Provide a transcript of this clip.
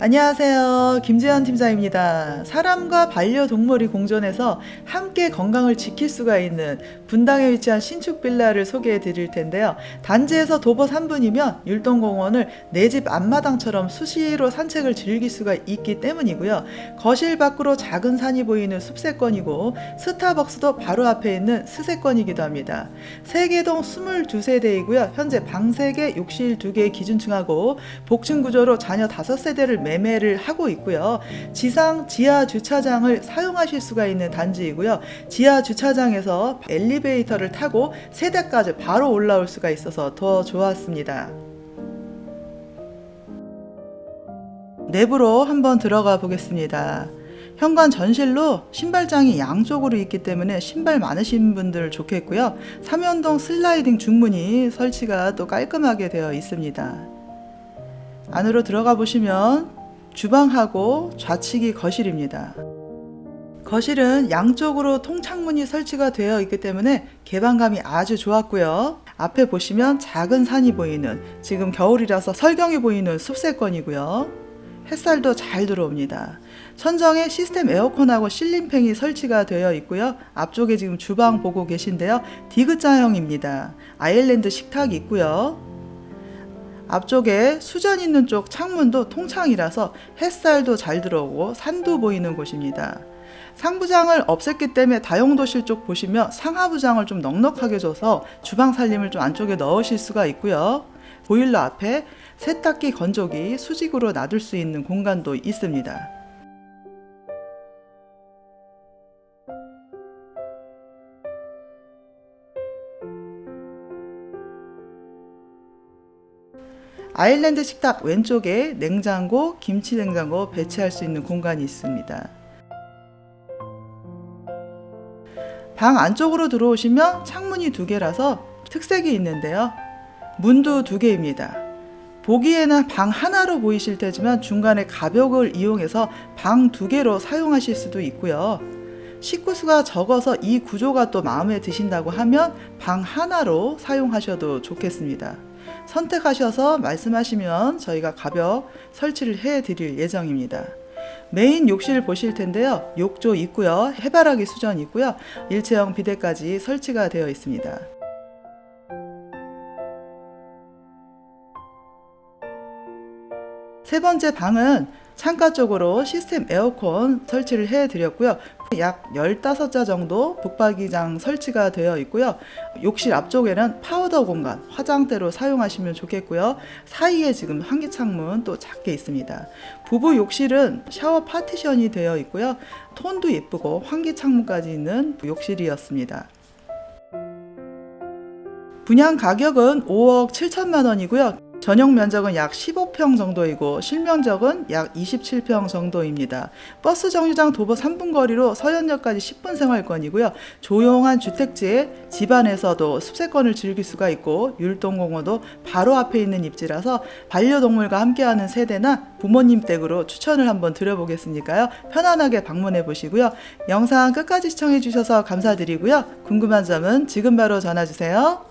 안녕하세요. 김재현 팀장입니다. 사람과 반려동물이 공존해서 함께 건강을 지킬 수가 있는 분당에 위치한 신축 빌라를 소개해 드릴 텐데요. 단지에서 도보 3분이면 율동공원을 내 집 앞마당처럼 수시로 산책을 즐길 수가 있기 때문이고요. 거실 밖으로 작은 산이 보이는 숲세권이고 스타벅스도 바로 앞에 있는 스세권이기도 합니다. 세계동 22세대이고요. 현재 방 3개, 욕실 2개 기준층하고 복층 구조로 자녀 5세대를 매매를 하고 있고요. 지상 지하 주차장을 사용하실 수가 있는 단지이고요. 지하 주차장에서 엘리베이터를 타고 세대까지 바로 올라올 수가 있어서 더 좋았습니다. 내부로 한번 들어가 보겠습니다. 현관 전실로 신발장이 양쪽으로 있기 때문에 신발 많으신 분들 좋겠고요. 삼연동 슬라이딩 중문이 설치가 또 깔끔하게 되어 있습니다. 안으로 들어가 보시면 주방하고 좌측이 거실입니다. 거실은 양쪽으로 통창문이 설치가 되어 있기 때문에 개방감이 아주 좋았고요. 앞에 보시면 작은 산이 보이는 지금 겨울이라서 설경이 보이는 숲세권이고요. 햇살도 잘 들어옵니다. 천정에 시스템 에어컨하고 실린팬이 설치가 되어 있고요. 앞쪽에 지금 주방 보고 계신데요. 디귿자형입니다. 아일랜드 식탁이 있고요. 앞쪽에 수전 있는 쪽 창문도 통창이라서 햇살도 잘 들어오고 산도 보이는 곳입니다. 상부장을 없앴기 때문에 다용도실 쪽 보시면 상하부장을 좀 넉넉하게 줘서 주방 살림을 좀 안쪽에 넣으실 수가 있고요. 보일러 앞에 세탁기 건조기 수직으로 놔둘 수 있는 공간도 있습니다. 아일랜드 식탁 왼쪽에 냉장고, 김치 냉장고 배치할 수 있는 공간이 있습니다. 방 안쪽으로 들어오시면 창문이 두 개라서 특색이 있는데요. 문도 두 개입니다. 보기에는 방 하나로 보이실 테지만 중간에 가벽을 이용해서 방 두 개로 사용하실 수도 있고요. 식구 수가 적어서 이 구조가 또 마음에 드신다고 하면 방 하나로 사용하셔도 좋겠습니다. 선택하셔서 말씀하시면 저희가 가벽 설치를 해 드릴 예정입니다. 메인 욕실 보실 텐데요. 욕조 있고요. 해바라기 수전 있고요. 일체형 비대까지 설치가 되어 있습니다. 세 번째 방은 창가 쪽으로 시스템 에어컨 설치를 해 드렸고요. 약 15자 정도 북박이장 설치가 되어 있고요. 욕실 앞쪽에는 파우더 공간, 화장대로 사용하시면 좋겠고요. 사이에 지금 환기창문 또 작게 있습니다. 부부 욕실은 샤워 파티션이 되어 있고요. 톤도 예쁘고 환기창문까지 있는 욕실이었습니다. 분양 가격은 5억 7천만 원이고요. 전용 면적은 약 15평 정도이고 실면적은 약 27평 정도입니다. 버스 정류장 도보 3분 거리로 서현역까지 10분 생활권이고요. 조용한 주택지에 집안에서도 숲세권을 즐길 수가 있고 율동공원도 바로 앞에 있는 입지라서 반려동물과 함께하는 세대나 부모님 댁으로 추천을 한번 드려보겠으니까요. 편안하게 방문해 보시고요. 영상 끝까지 시청해 주셔서 감사드리고요. 궁금한 점은 지금 바로 전화 주세요.